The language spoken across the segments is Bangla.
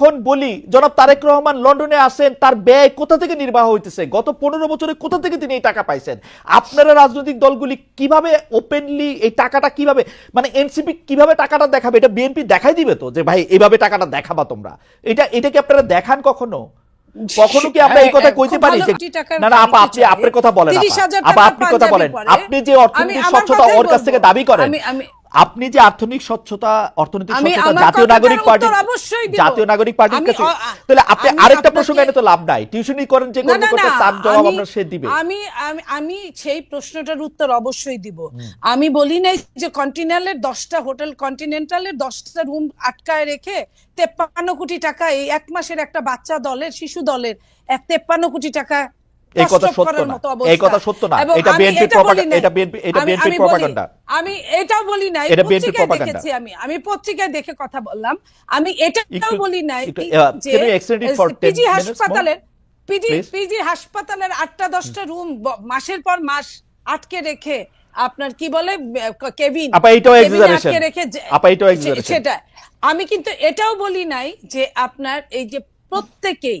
যখন বলি জনাব তারেক রহমান লন্ডনে আসেন তার ব্যয় কোথা থেকে নির্বাহ হইতেছে? গত পনেরো বছরে কোথা থেকে তিনি এই টাকা পাইছেন? আপনারা রাজনৈতিক দলগুলি কীভাবে ওপেনলি এই টাকাটা কীভাবে মানে এনসিপি কীভাবে টাকাটা দেখাবে? এটা বিএনপি দেখাই দিবে তো যে ভাই এইভাবে টাকাটা দেখাবা তোমরা। এটা এটা কি আপনারা দেখান কখনো? কখনো কি আমরা এই কথা হ্যাঁ, কইতে পারি না না আপা আপনি আপনার কথা বলেন আপা। 30,000 আপা টাকার আপনি কথা বলেন। আপনি যে অর্থনৈতিক স্বচ্ছতা ওর কাছ থেকে দাবি করেন। আপনি যে আর্থিক স্বচ্ছতা অর্থনৈতিক স্বচ্ছতা জাতীয় নাগরিক পার্টি জাতীয় নাগরিক পার্টির আমি কাছে তাহলে আপনি আরেকটা প্রসঙ্গ এনে তো লাভ নাই। টিউশনি করেন যে না করবে না করতে না। তার জবাব আমি- আমরা সে দিবে। আমি আমি আমি সেই প্রশ্নটার উত্তর অবশ্যই দিব। আমি বলি নাই যে কন্টিনেন্টালের দশটা হোটেল কন্টিনেন্টালের দশটা রুম আটকায় রেখে তেপ্পান্ন কোটি টাকা এই এক মাসের একটা বাচ্চা দলের শিশু দলের এক তেপ্পান্ন কোটি টাকা এই কথা সত্য না। এই কথা সত্য না। এটা আমি BNP এটা নাই। এটা BNP এটা আমি- এটাও বলি নাই। এটা propaganda। দেখেছি আমি। আমি পত্রিকায় দেখে কথা বললাম। আমি এটাও বলি নাই যে can you extend it for 10 PG হাসপাতালের পিজি পিজি হাসপাতালের আটটা দশটা রুম মাসের পর মাস আটকে রেখে আপনার কি বলে কেবিন আপা, আটকে রেখে আপা, এইটাও সে- সেটা আমি কিন্তু এটাও বলি নাই যে আপনার এই যে প্রত্যেকেই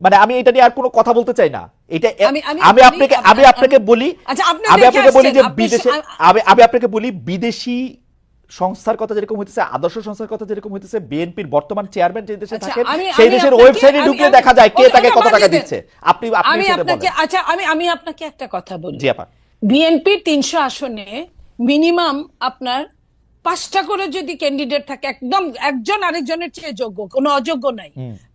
মানে আমি এটা নিয়ে আর কোনো কথা বলতে চাই না। এটা আমি- আপনাকে আমি আপনাকে বলি আচ্ছা, আমি আপনাকে বলি যে বিদেশে আমি আমি আপনাকে বলি বিদেশি সংস্থার কথা যেরকম হইতেছে আদর্শ সংস্থার কথা যেরকম হইতেছে বিএনপির বর্তমান চেয়ারম্যান যে দেশে আচ্ছা, থাকেন সেই দেশের ওয়েবসাইটে ঢুকলে দেখা যায় কে তাকে কত টাকা দিচ্ছে। আপনি আপনি আপনাকে আচ্ছা আমি আমি আপনাকে একটা কথা বলি। জি আপা। বিএনপির তিনশো আসনে মিনিমাম আপনার পাঁচটা করে যদি ক্যান্ডিডেট থাকে একদম একজন আরেকজনের চেয়ে যোগ্য কোনো অযোগ্য নাই।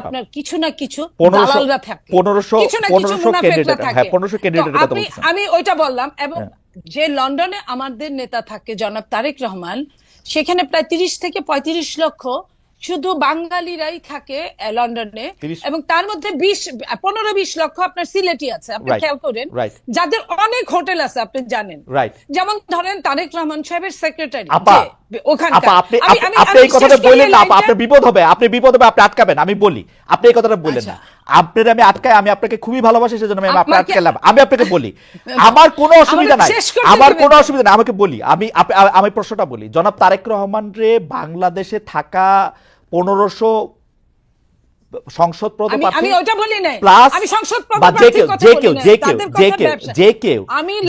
আপনার কিছু না কিছু দালালরা থাকে। পনেরোশো কিছু না কিছু পনেরোশো ক্যান্ডিডেট হ্যাঁ পনেরোশো ক্যান্ডিডেটের কথা বলছেন আমি ওইটা বললাম এবং হ্যাঁ। যে লন্ডনে আমাদের নেতা থাকে জনাব তারেক রহমান সেখানে প্রায় তিরিশ থেকে পঁয়ত্রিশ লক্ষ শুধু বাঙালিরাই থাকে লন্ডনে। এবং তার মধ্যে বিশ পনেরো বিশ লক্ষ আপনার সিলেটি আছে আপনি খেয়াল করেন। যাদের অনেক হোটেল আছে আপনি জানেন। যেমন ধরেন তারেক রহমান সাহেবের সেক্রেটারি আপা আপনি আপনি- আমি- আপনি আমি এই কথাটা বললেন না আপা আপনার বিপদ হবে আপনি বিপদ হবে আপনি আটকাবেন আমি বলি। আপনি এই কথাটা বললেন না। আচ্ছা। আপনার আমি আটকাই আমি আপনাকে খুবই ভালোবাসি সেজন্য আমি আপনাকে আপনাকে- আটকালাম। আমি আপনাকে বলি আমার কোনো অসুবিধা নাই। আমার কোনো অসুবিধা নাই আমাকে বলি। আমি আমি প্রশ্নটা বলি জনাব তারেক রহমান রে বাংলাদেশে থাকা পনেরোশো সংসদ আমি আমি ওটা বলি নাই। প্লাস আমি সংসদ যে কেউ যে কেউ যে কেউ যে কেউ যে কেউ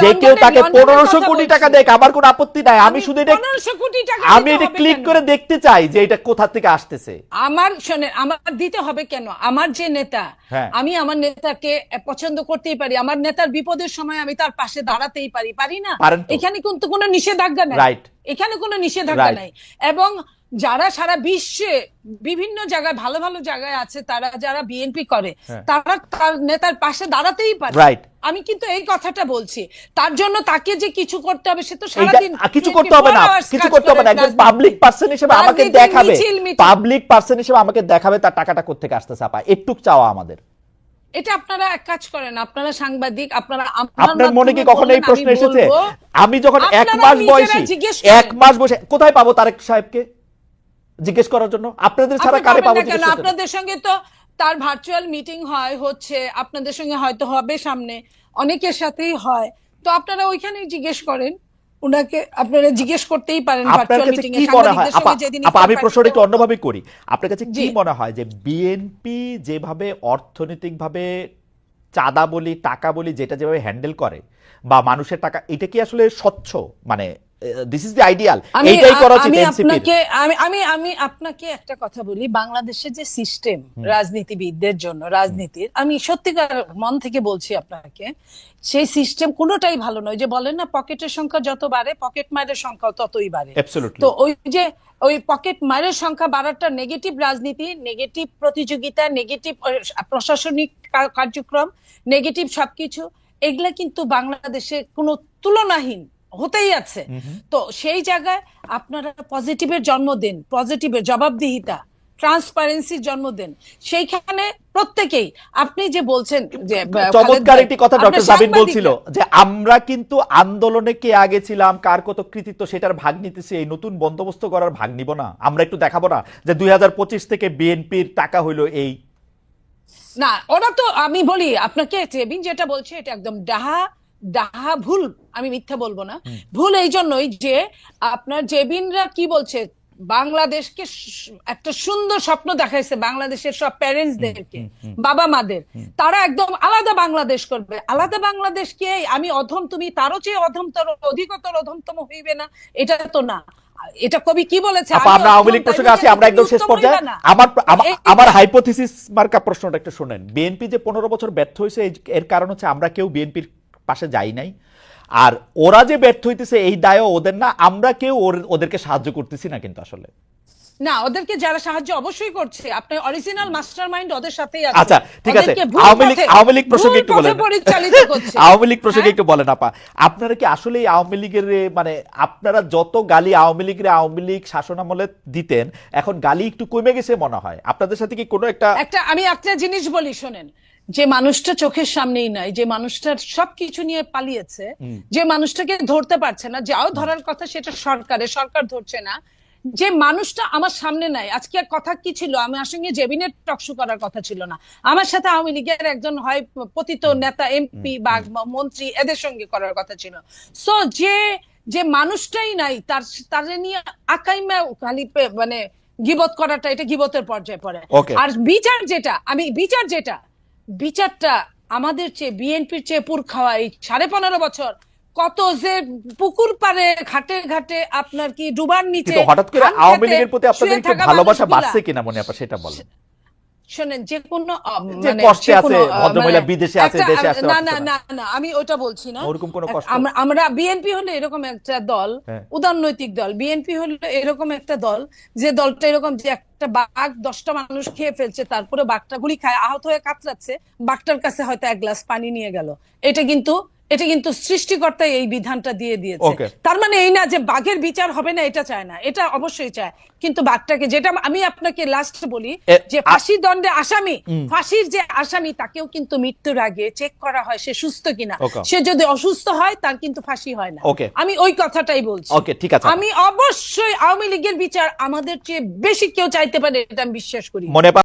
যে কেউ তাকে লন্ডনের পনেরোশো কথা কোটি টাকা দেয় আমার কোনো আপত্তি নাই। আমি শুধু এটা 1500 কোটি টাকা আমি দিতে এটা হবে ক্লিক কেন? করে দেখতে চাই যে এটা কোথা থেকে আসতেছে। আমার শোনেন আমার দিতে হবে কেন? আমার যে নেতা হ্যাঁ। আমি আমার নেতাকে পছন্দ করতেই পারি। আমার নেতার বিপদের সময় আমি তার পাশে দাঁড়াতেই পারি। পারি না? এখানে কিন্তু কোনো নিষেধাজ্ঞা নাই। Right. এখানে কোনো নিষেধাজ্ঞা নাই। এবং যারা সারা বিশ্বে বিভিন্ন জায়গায় ভালো ভালো জায়গায় আছে তারা যারা বিএনপি করে হ্যাঁ। তারা তার নেতার পাশে দাঁড়াতেই পারে। আমি কিন্তু এই কথাটা বলছি। তার জন্য তাকে যে কিছু করতে হবে সে তো সারাদিন কিছু করতে হবে না। কিছু করতে হবে না। একজন পাবলিক পার্সন হিসেবে আমাকে দেখাবে। পাবলিক পার্সন হিসেবে আমাকে দেখাবে তার টাকাটা কোথেকে আসতেছে আপা একটু চাওয়া আমাদের। এটা আপনারা এক কাজ করেন আপনারা সাংবাদিক আপনারা আপনার মনে কি কখনো এই প্রশ্ন এসেছে? আমি যখন এক মাস বয়সী এক মাস বসে কোথায় পাবো তারেক সাহেবকে? জিজ্ঞেস করার জন্য? আপনাদের ছাড়া কারে পাবো জিজ্ঞেস আপনাদের সঙ্গে তো তার ভার্চুয়াল মিটিং হয় হচ্ছে আপনাদের সঙ্গে হয়তো হবে সামনে অনেকের সাথেই হয়। তো আপনারা ওইখানেই জিজ্ঞেস করেন। উনাকে আপনারা জিজ্ঞেস করতেই পারেন ভার্চুয়াল মিটিং এ কি সাংবাদিকদের সঙ্গে যেদিন আমি প্রশ্নটা একটু অন্যভাবে করি। আপনার কাছে কি। মনে হয় যে বিএনপি যেভাবে অর্থনৈতিকভাবে চাঁদা বলি টাকা বলি যেটা যেভাবে হ্যান্ডেল করে বা মানুষের টাকা এটা কি আসলে স্বচ্ছ? মানে দিস ইজ দ্য আইডিয়াল এইটাই করা উচিত আপনাকে আমি আমি আমি আপনাকে একটা কথা বলি। বাংলাদেশের যে সিস্টেম রাজনীতিবিদদের জন্য রাজনীতির আমি সত্যিকার মন থেকে বলছি আপনাকে সেই সিস্টেম কোনোটাই ভালো নয়। যে বলেন না পকেটের সংখ্যা যত বাড়ে পকেট মারের সংখ্যা ততই বাড়ে। তো ওই যে ওই পকেট মারের সংখ্যা বাড়াটা নেগেটিভ রাজনীতি নেগেটিভ প্রতিযোগিতা নেগেটিভ প্রশাসনিক কার্যক্রম নেগেটিভ সবকিছু এগুলা কিন্তু বাংলাদেশে কোনো তুলনাহীন হতেই আছে। তো সেই জায়গায় আপনারা পজিটিভের জন্ম দেন পজিটিভের জবাবদিহিতা ট্রান্সপারেন্সির জন্ম দেন সেইখানে প্রত্যেকেই আপনি যে বলছেন যে চমৎকার একটি কথা ডক্টর জাবিন বলছিল যে আমরা কিন্তু আন্দোলনে কে আগে ছিলাম কার কত কৃতিত্ব সেটার ভাগ নিতেছি এই নতুন বন্দোবস্ত করার ভাগ নিব না। আমরা একটু দেখাবো না যে দুই হাজার পঁচিশ থেকে বিএনপির টাকা হইল এই। না ওরা তো আমি বলি আপনাকে যেটা বলছে এটা একদম ডাহা ডাহা ভুল আমি মিথ্যা বলব না। ভুল এই জন্যই যে আপনার জেবিনরা কি বলছে বাংলাদেশকে একটা সুন্দর স্বপ্ন দেখাইছে বাংলাদেশের সব প্যারেন্টসদেরকে বাবা মাদের। তারা একদম আলাদা বাংলাদেশ করবে। আলাদা বাংলাদেশকে আমি অধম তুমি তারও চেয়ে অধমতর অধিকতর অধমতম হইবে না এটা তো না। এটা কবি কি বলেছে? আমরা আওয়ামী লীগ প্রসঙ্গে বলে আমরা একদম শেষ পর্যায়ে। আমার আমার- হাইপোথিসিস মার্কা প্রশ্নটা একটু শুনেন। বিএনপি যে পনেরো বছর ব্যর্থ হয়েছে এর কারণ হচ্ছে আমরা কেউ বিএনপির পাশে যাই নাই। আর ওরা যে ব্যর্থ হইতেছে এই দায়ও ওদের না। আমরা কেউ ওদেরকে সাহায্য করতেছি না কিন্তু আসলে। না ওদেরকে যারা সাহায্য অবশ্যই করছে। আপনার অরিজিনাল মাস্টার মাইন্ড ওদের সাথেই আছে। আচ্ছা ঠিক আছে। আওয়ামী লীগ আওয়ামী লীগ প্রসঙ্গে একটু বলেন। আওয়ামী লীগ প্রসঙ্গে হ্যাঁ? একটু বলেন আপা। আপনারা কি আসলে আওয়ামী লীগের মানে আপনারা যত গালি আওয়ামী লীগের আওয়ামী লীগ শাসন আমলে দিতেন এখন গালি একটু কমে গেছে মনে হয়। আপনাদের সাথে কি কোনো একটা একটা আমি একটা জিনিস বলি শোনেন। যে মানুষটা চোখের সামনেই নাই যে মানুষটার সবকিছু নিয়ে পালিয়েছে যে মানুষটাকে ধরতে পারছে না যাও ধরার কথা সেটা সরকারের সরকার ধরছে না যে মানুষটা আমার সামনে নাই আজকে কথা কি ছিল? আমার সঙ্গে জেবিনের টকশো করার কথা ছিল না। আমার সাথে আওয়ামী লীগের একজন হয় পতিত নেতা এমপি বা মন্ত্রী এদের সঙ্গে করার কথা ছিল। সো যে যে মানুষটাই নাই তার তারে নিয়ে আকাইমা খালি মানে গিবত করাটা এটা গিবতের পর্যায়ে পড়ে। আর বিচার যেটা আমি বিচার যেটা বিচারটা আমাদের চেয়ে বিএনপির চেয়ে পুর খাওয়া এই সাড়ে পনেরো বছর। কত যে পুকুর পারে ঘাটে ঘাটে আপনার কি ডুবার নিচে হঠাৎ করে আওয়ামী লীগের প্রতি আপনাদের থাকা ভালোবাসা বাড়ছে কিনা মনে আপনার সেটা বলেন। শোনেন যে কোনো মানে কষ্টে আছে, ভদ্রমহিলা মানে বিদেশে আছে, দেশে আসতে না না না। না আমি ওটা বলছি না ওরকম কোনো কষ্ট? আমরা আমরা বিএনপি হলে এরকম একটা দল হ্যাঁ। উদারনৈতিক দল বিএনপি হলো এরকম একটা দল যে দলটা এরকম যে একটা বাঘ দশটা মানুষ খেয়ে ফেলছে তারপরে বাঘটা গুলি খায় আহত হয়ে কাতরাচ্ছে বাঘটার কাছে হয়তো এক গ্লাস পানি নিয়ে গেল এটা কিন্তু এটা কিন্তু সৃষ্টিকর্তা এই বিধানটা দিয়ে দিয়েছে। তার মানে এই না যে বাঘের বিচার হবে না এটা চায় না। এটা অবশ্যই চায়। কিন্তু বাঘটাকে যেটা আমি আপনাকে লাস্ট বলি যে ফাঁসি দণ্ডে আসামি ফাঁসির যে আসামি তাকেও কিন্তু মৃত্যুর আগে চেক করা হয় সে সুস্থ কিনা। সে যদি অসুস্থ হয় তার কিন্তু ফাঁসি হয় না। আমি ওই কথাটাই বলছি। ঠিক আছে। আমি অবশ্যই আওয়ামী লীগের বিচার আমাদের চেয়ে বেশি কেউ চাইতে পারে এটা আমি বিশ্বাস করি। মনে